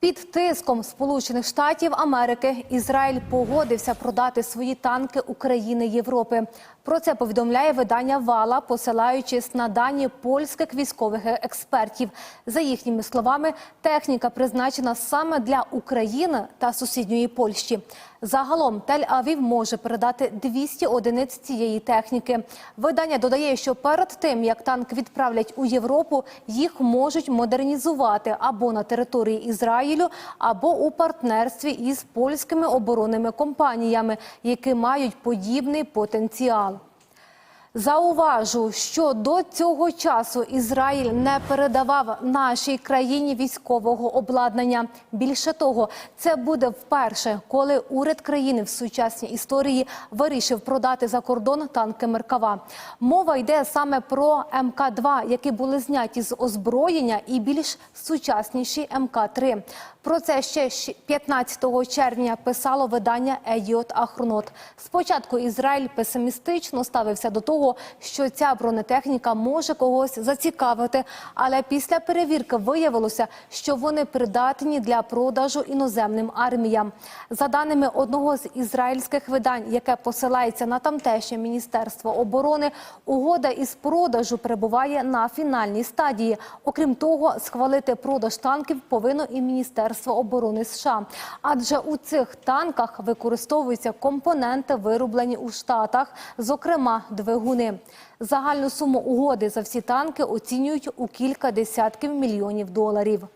Під тиском Сполучених Штатів Америки Ізраїль погодився продати свої танки України Європи. Про це повідомляє видання Вала, посилаючись на дані польських військових експертів. За їхніми словами, техніка призначена саме для України та сусідньої Польщі. Загалом Тель-Авів може передати 200 одиниць цієї техніки. Видання додає, що перед тим як танк відправлять у Європу, їх можуть модернізувати або на території Ізраїлю, або у партнерстві із польськими оборонними компаніями, які мають подібний потенціал. Зауважу, що до цього часу Ізраїль не передавав нашій країні військового обладнання. Більше того, це буде вперше, коли уряд країни в сучасній історії вирішив продати за кордон танки Меркава. Мова йде саме про МК-2, які були зняті з озброєння, і більш сучасніші МК-3. Про це ще щ- 15 червня писало видання Едіот Ахронот. Спочатку Ізраїль песимістично ставився до того, що ця бронетехніка може когось зацікавити, але після перевірки виявилося, що вони придатні для продажу іноземним арміям. За даними одного з ізраїльських видань, яке посилається на тамтешнє міністерство оборони, угода із продажу перебуває на фінальній стадії. Окрім того, схвалити продаж танків повинно і Міністерство оборони США, адже у цих танках використовуються компоненти, вироблені у Штатах, зокрема двигуни. Загальну суму угоди за всі танки оцінюють у кілька десятків мільйонів доларів.